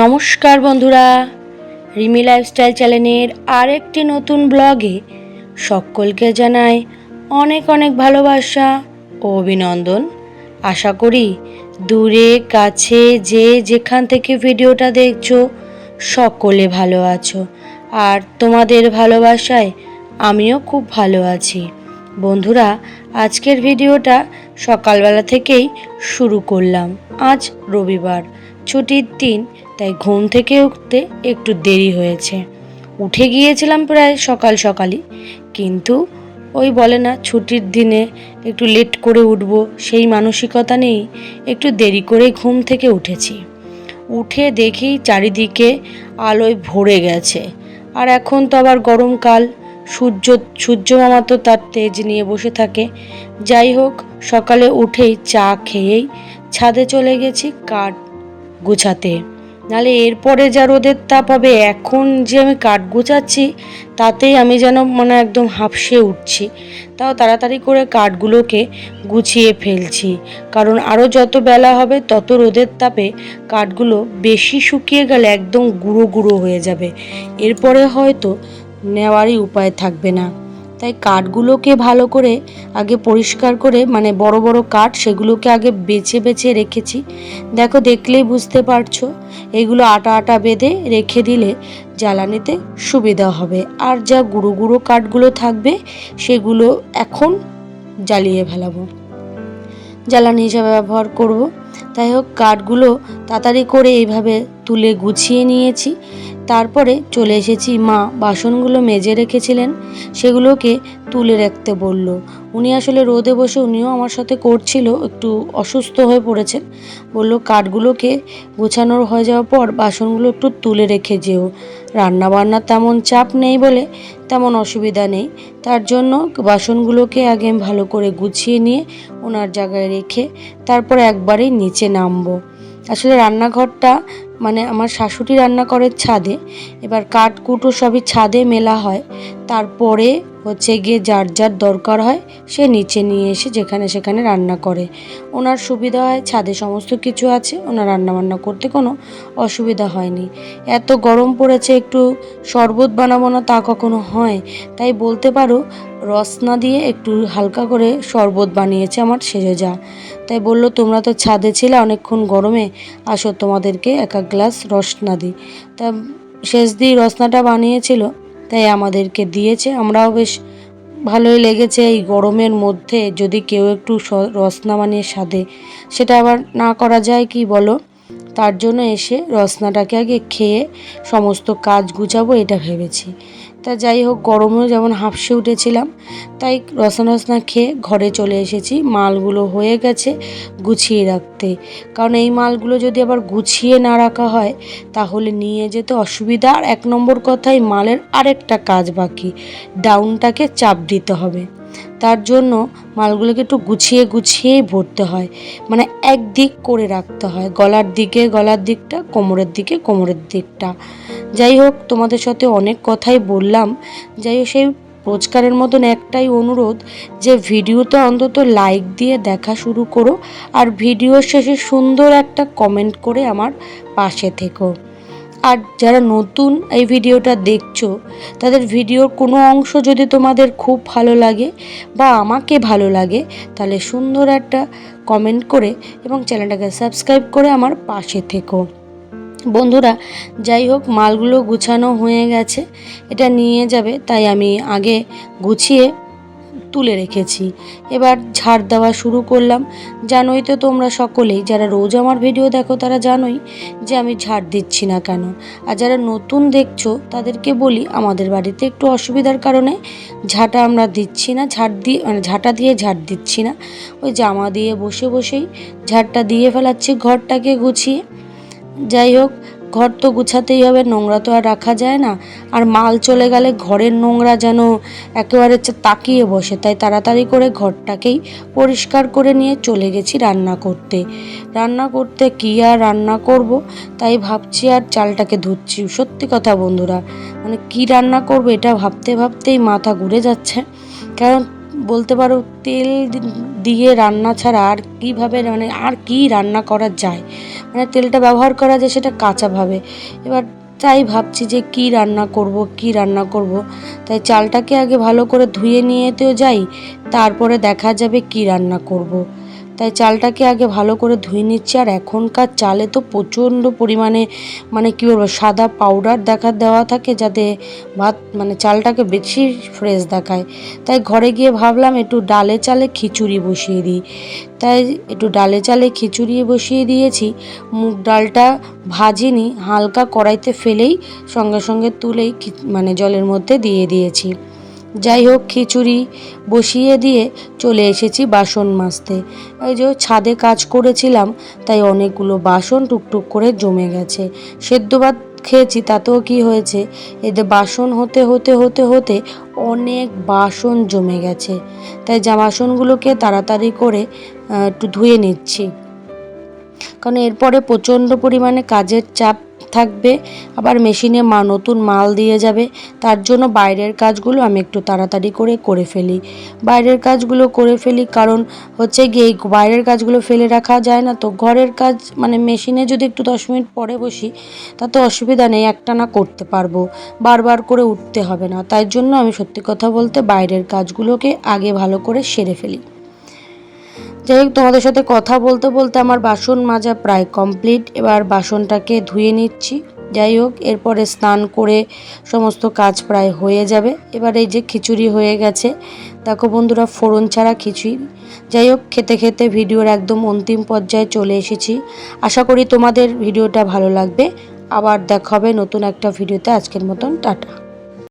নমস্কার বন্ধুরা, রিমি লাইফস্টাইল চ্যানেলের আরেকটি নতুন ব্লগে সকলকে জানাই অনেক অনেক ভালোবাসা ও অভিনন্দন। আশা করি দূরে, কাছে, যে যেখান থেকে ভিডিওটা দেখছ, সকলে ভালো আছো। আর তোমাদের ভালোবাসায় আমিও খুব ভালো আছি। বন্ধুরা, আজকের ভিডিওটা সকালবেলা থেকেই শুরু করলাম। আজ রবিবার, ছুটির দিন তাই ঘুম থেকে উঠতে একটু দেরি হয়েছে। উঠে গিয়েছিলাম প্রায় সকাল সকালই, কিন্তু ওই বলে না, ছুটির দিনে একটু লেট করে উঠব, সেই মানসিকতা নেই একটু দেরি করে ঘুম থেকে উঠেছি। উঠে দেখি চারিদিকে আলোয় ভরে গেছে। আর এখন তো আবার গরমকাল, সূর্য সূর্য মামা তো তার তেজ নিয়ে বসে থাকে। যাই হোক, সকালে উঠেই চা খেয়েই ছাদে চলে গেছি কাঠ গুছাতে। নালে এরপরে যা রোদের তাপ হবে, এখন যে আমি কাঠ গুছাচ্ছি, তাতেই আমি যেন মানে একদম হাঁপসে উঠছি। তাও তাড়াতাড়ি করে কাঠগুলোকে গুছিয়ে ফেলছি। কারণ আরও যত বেলা হবে, তত রোদের তাপে কাঠগুলো বেশি শুকিয়ে গেলে একদম গুঁড়ো গুঁড়ো হয়ে যাবে। এরপরে হয়তো নেওয়ারই উপায় থাকবে না। তাই কাঠগুলোকে ভালো করে আগে পরিষ্কার করে মানে বড় বড় কাঠ সেগুলোকে আগে বেছে বেছে রেখেছি। দেখো, দেখলেই বুঝতে পারছ, এগুলো আটা আটা বেঁধে রেখে দিলে জ্বালানিতে সুবিধা হবে। আর যা গুঁড়ো গুঁড়ো কাঠগুলো থাকবে, সেগুলো এখন জ্বালিয়ে ফেলাবো। জ্বালানি হিসাবে ব্যবহার করব। তাই হোক, কাঠগুলো তাড়াতাড়ি করে এইভাবে তুলে গুছিয়ে নিয়েছি। তারপরে চলে এসেছি মা বাসনগুলো মেজে রেখেছিলেন, সেগুলোকে তুলে রাখতে বলল। উনি আসলে রোদে বসে উনিও আমার সাথে করছিল, একটু অসুস্থ হয়ে পড়েছেন। বলল, কাঠগুলোকে গোছানোর হয়ে যাওয়ার পর বাসনগুলো একটু তুলে রেখে যেও। রান্না বান্নার তেমন চাপ নেই বলে তেমন অসুবিধা নেই। তার জন্য বাসনগুলোকে আগে ভালো করে গুছিয়ে নিয়ে ওনার জায়গায় রেখে তারপর একবারেই নিচে নামবো। আসলে রান্নাঘরটা মানে আমার শাশুড়ি রান্না করে ছাদে, এবার কাঠ কুটো সবই ছাদে মেলা হয়। তারপরে হচ্ছে গিয়ে যার যার দরকার হয়, সে নিচে নিয়ে এসে যেখানে সেখানে রান্না করে। ওনার সুবিধা হয়, ছাদে সমস্ত কিছু আছে, ওনার রান্না বান্না করতে কোনো অসুবিধা হয়নি। এত গরম পড়েছে, একটু শরবত বানাবো না তা কখনো হয়? তাই বলতে পারো রসনা দিয়ে একটু হালকা করে শরবত বানিয়েছে আমার সেজে যা তাই বলল, তোমরা তো ছাদে ছিলে, অনেকক্ষণ গরমে, আসো তোমাদেরকে এক এক গ্লাস রসনা দিই। তা শেষ দিয়ে রসনাটা বানিয়েছিল, তাই আমাদেরকে দিয়েছে। আমরাও বেশ ভালোই লেগেছে এই গরমের মধ্যে, যদি কেউ একটু রসনা বানিয়ে স্বাদে সেটা আবার না করা যায় কি বলো? তার জন্য এসে রসনাটাকে আগে খেয়ে সমস্ত কাজ গুছাবো, এটা ভেবেছি। তা যাই হোক, গরমেও যেমন হাঁপসে উঠেছিলাম, তাই রসনা রসনা খেয়ে ঘরে চলে এসেছি। মালগুলো হয়ে গেছে গুছিয়ে রাখতে। কারণ এই মালগুলো যদি আবার গুছিয়ে না রাখা হয়, তাহলে নিয়ে যেতে অসুবিধা। আর এক নম্বর কথাই, মালের আরেকটা কাজ বাকি, ডাউনটাকে চাপ দিতে হবে। তার জন্য মালগুলোকে একটু গুছিয়ে গুছিয়েই ভরতে হয়। মানে এক দিক করে রাখতে হয়, গলার দিকে, গলার দিকটা, কোমরের দিকে, কোমরের দিকটা। যাই হোক, তোমাদের সাথে অনেক কথাই বললাম। যাই হোক, সেই রোজকারের মতন একটাই অনুরোধ যে, ভিডিওতে অন্তত লাইক দিয়ে দেখা শুরু করো আর ভিডিওর শেষে সুন্দর একটা কমেন্ট করে আমার পাশে থেকো। আর যারা নতুন এই ভিডিওটা দেখছ, তাদের ভিডিওর কোনো অংশ যদি তোমাদের খুব ভালো লাগে বা আমাকে ভালো লাগে, তাহলে সুন্দর একটা কমেন্ট করে এবং চ্যানেলটাকে সাবস্ক্রাইব করে আমার পাশে থেকো। বন্ধুরা, যাই হোক, মালগুলো গুছানো হয়ে গেছে, এটা নিয়ে যাবে, তাই আমি আগে গুছিয়ে তুলে রেখেছি। এবার ঝাড় দেওয়া শুরু করলাম। জানোই তো তোমরা সকলেই, যারা রোজ আমার ভিডিও দেখো তারা জানোই যে আমি ঝাড় দিচ্ছি না কেন। আর যারা নতুন দেখছ, তাদেরকে বলি আমাদের বাড়িতে একটু অসুবিধার কারণে ঝাঁটা আমরা দিচ্ছি না, ঝাড় দিয়ে মানে ঝাঁটা দিয়ে ঝাড় দিচ্ছি না। ওই জামা দিয়ে বসে বসেই ঝাড়টা দিয়ে ফেলাচ্ছি ঘরটাকে গুছিয়ে। যাই হোক ঘর তো গুছাতেই হবে, নোংরা তো আর রাখা যায় না। আর মাল চলে গেলে ঘরের নোংরা যেন একেবারে তাকিয়ে বসে। তাই তাড়াতাড়ি করে ঘরটাকেই পরিষ্কার করে নিয়ে চলে গেছি রান্না করতে। রান্না করতে কী আর রান্না করব? তাই ভাবছি আর চালটাকে ধুচ্ছি। সত্যি কথা বন্ধুরা মানে কি রান্না করব এটা ভাবতে ভাবতেই মাথা ঘুরে যাচ্ছে। কারণ বলতে পারো, তেল দিয়ে রান্না ছাড়া আর কীভাবে মানে আর কি রান্না করা যায়? মানে তেলটা ব্যবহার করা যায় সেটা কাঁচাভাবে এবার তাই ভাবছি যে কি রান্না করব, কি রান্না করব। তাই চালটাকে আগে ভালো করে ধুয়ে নিয়েতেও যাই, তারপরে দেখা যাবে কি রান্না করব। তাই চালটাকে আগে ভালো করে ধুয়ে নিচ্ছি। আর এখনকার চালে তো প্রচণ্ড পরিমাণে মানে কী বলব, সাদা পাউডার দেখা, দেওয়া থাকে যাতে ভাত মানে চালটাকে বেশি ফ্রেশ দেখায়। তাই ঘরে গিয়ে ভাবলাম একটু ডালে চালে খিচুড়ি বসিয়ে দিই। তাই একটু ডালে চালে খিচুড়ি বসিয়ে দিয়েছি। মুগ ডালটা ভাজিনি, হালকা কড়াইতে ফেলেই সঙ্গে সঙ্গে তুলেই মানে জলের মধ্যে দিয়ে দিয়েছি। যাই হোক খিচুড়ি বসিয়ে দিয়ে চলে এসেছি বাসন মাজতে। ওই যে ছাদে কাজ করেছিলাম, তাই অনেকগুলো বাসন টুকটুক করে জমে গেছে। সেদ্ধ ভাত খেয়েছি, তাতেও কি হয়েছে? এতে বাসন হতে হতে হতে হতে অনেক বাসন জমে গেছে। তাই যা বাসনগুলোকে তাড়াতাড়ি করে একটু ধুয়ে নিচ্ছি। কারণ এরপরে প্রচণ্ড পরিমাণে কাজের চাপ থাকবে। আবার মেশিনে মা নতুন মাল দিয়ে যাবে। তার জন্য বাইরের কাজগুলো আমি একটু তাড়াতাড়ি করে করে ফেলি। বাইরের কাজগুলো করে ফেলি কারণ হচ্ছে গিয়ে বাইরের কাজগুলো ফেলে রাখা যায় না। তো ঘরের কাজ মানে মেশিনে যদি একটু দশ মিনিট পরে বসি, তাতে অসুবিধা নেই একটা না করতে পারব। বারবার করে উঠতে হবে না। তাই জন্য আমি সত্যি কথা বলতে বাইরের কাজগুলোকে আগে ভালো করে সেরে ফেলি। যাই হোক, তোমাদের সাথে কথা বলতে বলতে আমার বাসন মাজা প্রায় কমপ্লিট এবার বাসনটাকে ধুয়ে নিচ্ছি। যাই হোক, এরপরে স্নান করে সমস্ত কাজ প্রায় হয়ে যাবে। এবার এই যে খিচুড়ি হয়ে গেছে, দেখো বন্ধুরা, ফোড়ন ছাড়া খিচুড়ি যাই হোক, খেতে খেতে ভিডিওর একদম অন্তিম পর্যায়ে চলে এসেছি। আশা করি তোমাদের ভিডিওটা ভালো লাগবে। আবার দেখা হবে নতুন একটা ভিডিওতে। আজকের মতন, টাটা।